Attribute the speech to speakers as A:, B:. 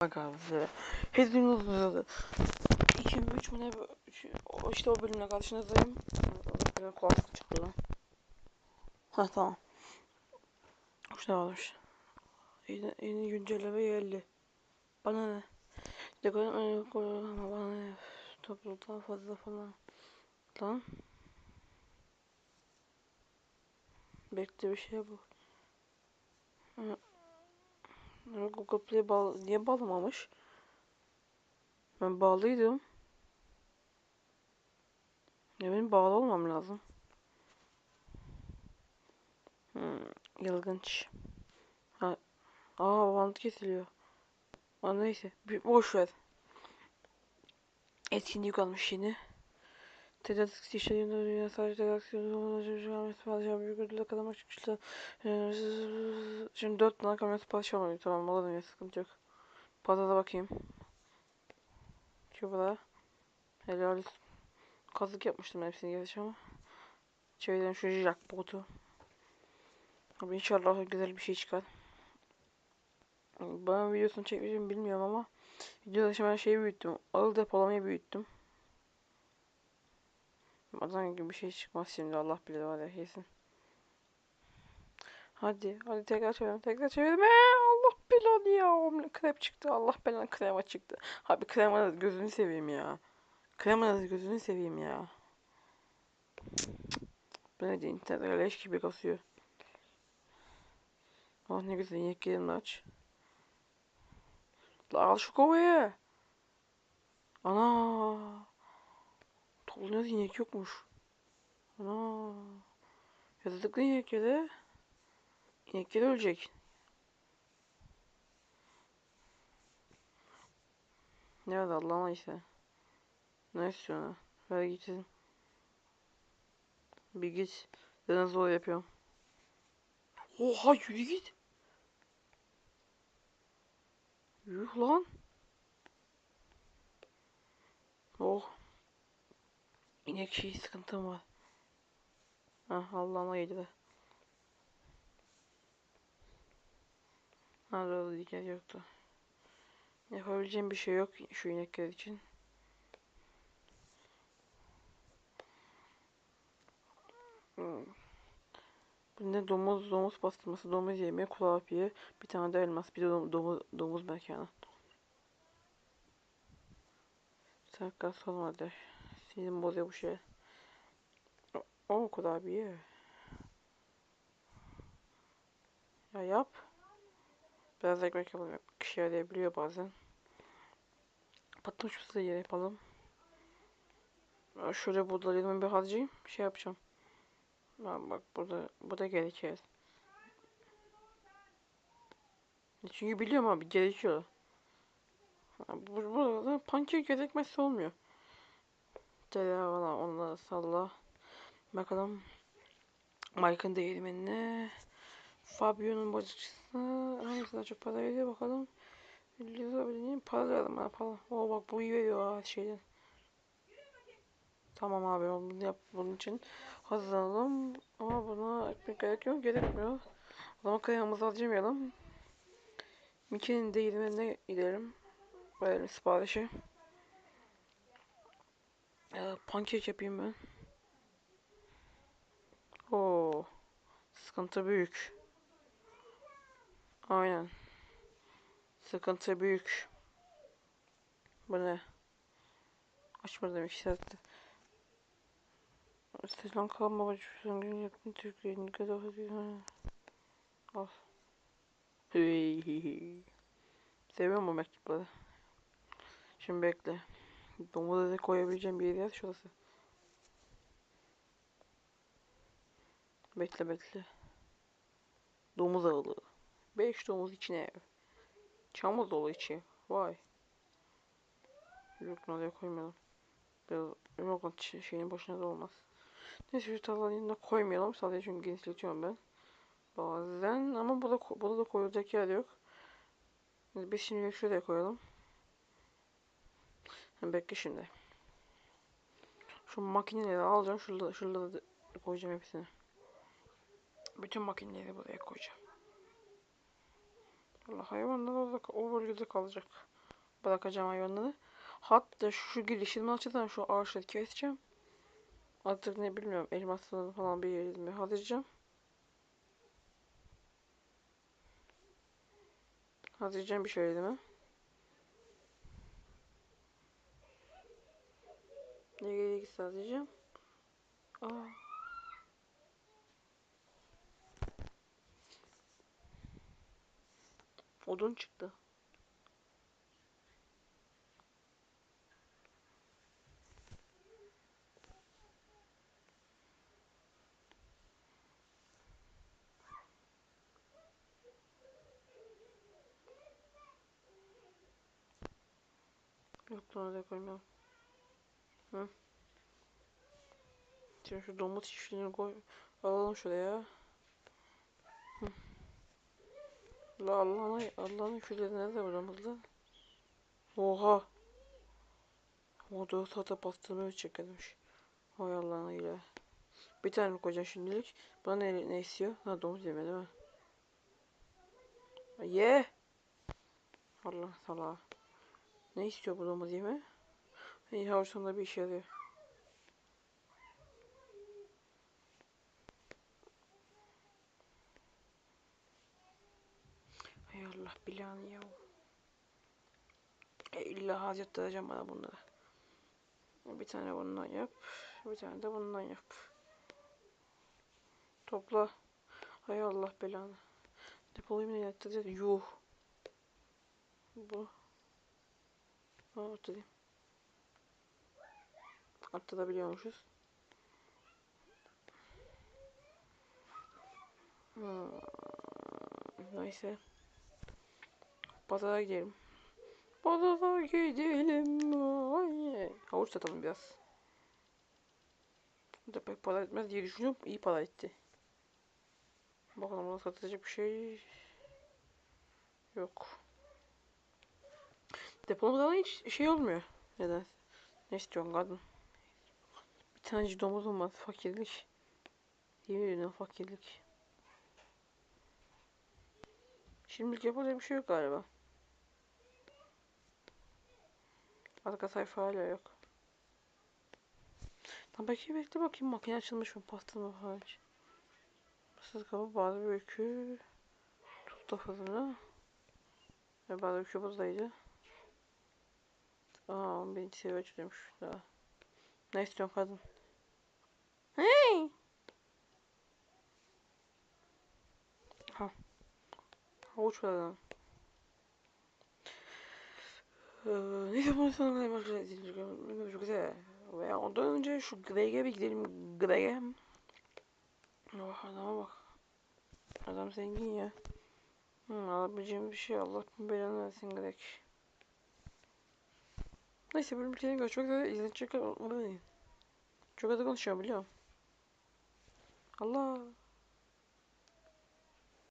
A: Bak abi size. Hepiniz uzadı. 2 3 mü ne işte o bölümle karşınızdayım. Biraz kulaklık çıktı. Ha tamam. İşte varmış. Yeni, yeni güncelleme geldi. Bana ne? Dekorum ama bana ne? Topluluktan fazla falan. Lan. Bekle bir şey bu. Google Play bağ niye bağlamamış? Ben bağlıydım. Ya benim bağlı olmam lazım. Hmm, ilginç. Ha, aa bant kesiliyor. Aa, neyse, bir boş ver. Etkinlik almış yine. Tedarik işlerinde dünya sadece tedarik padişah büyük ödülle kazanmak çıkmışlar. Ee, Şimdi dört tane kamyon padişah oluyor. Tamam alalım ya sıkıntı yok. Pazara bakayım. Şurada. Helal olsun. Kazık yapmıştım hepsini gerçi ama. Çevirdim şu jackpot'u. Abi inşallah güzel bir şey çıkar. Ben videosunu çekmeyeceğim bilmiyorum ama videoda şimdi ben şeyi büyüttüm. Ağıl depolamayı büyüttüm. Adam gibi bir şey çıkmaz şimdi Allah bilir var ya kesin. Hadi hadi tekrar çevirelim tekrar çevirelim. Ee, Allah belanı ya. Omle krep çıktı. Allah belanı krema çıktı. Abi krema gözünü seveyim ya. Krema gözünü seveyim ya. Böyle de internet leş gibi kasıyor. Oh ne güzel inek yerini aç. La al şu kovayı. Ana. Toplanıyor inek yokmuş. Ana. Yazdıklı inekleri. İnekleri ölecek. Nerede Allah'ına işte. Ne istiyorsun? Ver gitsin. Bir git. Ben zor yapıyorum. Oha yürü git. Yuh lan. Oh. İnek şey sıkıntım var. Ah Allah'ıma. Ha doğru diken yoktu. Yapabileceğim bir şey yok şu inekler için. Bu ne domuz domuz pastırması, domuz yemeği, kurabiye, bir tane de elmas, bir de dom- domuz domuz mekanı. Sakal sormadı. Sinir bozuyor bu şey. O, o kurabiye. Ya yap. Biraz ekmek yapalım. Kişi arayabiliyor bazen. Patlamış mısır yere yapalım. Ya Şöyle burada elime bir harcayayım. Şey yapacağım. Ha, bak burada bu da gerekiyor. Çünkü biliyorum abi gerekiyor. Burada pankek gerekmezse olmuyor. Tereyağı falan onları salla. Bakalım. Mike'ın değirmenine. Fabio'nun bacısı. Hangisi daha çok para veriyor bakalım. Lira bileyim para verdim bana para. Oo bak bu iyi veriyor ha şeyden. Tamam abi bunu yap bunun için hazırlanalım. Ama buna ekmek gerek yok gerekmiyor. O zaman kayağımızı harcamayalım. Mickey'nin değirmenine gidelim. Verelim siparişi. Ee, pankek yapayım ben. Oo, sıkıntı büyük. Aynen. Sıkıntı büyük. Bu ne? Açmadım iki saatte. Sezon kalma bacısının gün yakın Türkiye'nin kadar Al. Seviyorum bu mektupları. Şimdi bekle. Da koyabileceğim bir yer şurası. Bekle bekle. Domuz ağılı. 5 domuz içine ev. Çamur dolu içi. Vay. Yok oraya koymayalım. Biraz yok şeyin başına da olmaz. Neyse şu tavanın yanına koymayalım. Sadece çünkü genişletiyorum ben. Bazen ama burada, burada da koyulacak yer yok. Biz şimdi şuraya koyalım. Bekle şimdi. Şu makineleri alacağım. Şurada, şurada da koyacağım hepsini. Bütün makineleri buraya koyacağım. Allah hayvanlar orada, o bölgede kalacak. Bırakacağım hayvanları. Hatta şu girişimi açıdan şu ağaçları keseceğim. Artık ne bilmiyorum elmasını falan bir yerimi harcayacağım. Harcayacağım bir şey değil Nereye gitsin harcayacağım? Aa. Odun çıktı. Yok lan oraya koymam. Hı. Şimdi şu domuz çiftliğini koy. Alalım şuraya. La Allah'ına Allah'ın külleri nerede bu domuzlar? Oha. O da sata bastığını çekilmiş. Hay Allah'ına ile. Bir tane mi koyacaksın şimdilik? Bana ne, ne istiyor? Ha domuz yeme değil mi? Ye. Allah salağı. Ne istiyor bu domuz yeme? İyi havuçlarında bir işe yarıyor. Hay Allah bilanı ya. E, illa harcattıracağım bana bunları. Bir tane bundan yap. Bir tane de bundan yap. Topla. Hay Allah belanı. Depoyu ne yaptıracağız? Yuh. Bu. Ha atlayayım. Atlayabiliyormuşuz. Hmm. Neyse. Pazara gidelim. Pazara gidelim. Ay. Havuç satalım biraz. Bu da pek para etmez diye düşünüyorum. İyi para etti. Bakalım buna satılacak bir şey yok. Depolamadan hiç şey olmuyor. Neden? Ne istiyorsun kadın? Tanecik domuzum var. Fakirlik. Yemin fakirlik. Şimdilik yapacak bir şey yok galiba. Arka sayfa hala yok. Tam belki bekle bakayım makine açılmış mı pastırma falan için. Mısır kabı bazı bir öykü. Tuz da fırına. Ve bazı öykü buradaydı. Aa 11. seviye açılıyormuş daha. Ne istiyorsun kadın? Hey! Ha. Havuç var adam. Ee, neyse bunu sana başlayalım. Çok güzel. Ve ondan önce şu Greg'e bir gidelim. Greg'e. Oh adama bak. Adam zengin ya. Hı, alabileceğim bir şey Allah belanı versin Greg. Neyse bölüm bitene görüşmek üzere. İzleyecek Çok hızlı konuşuyorum biliyorum. Allah.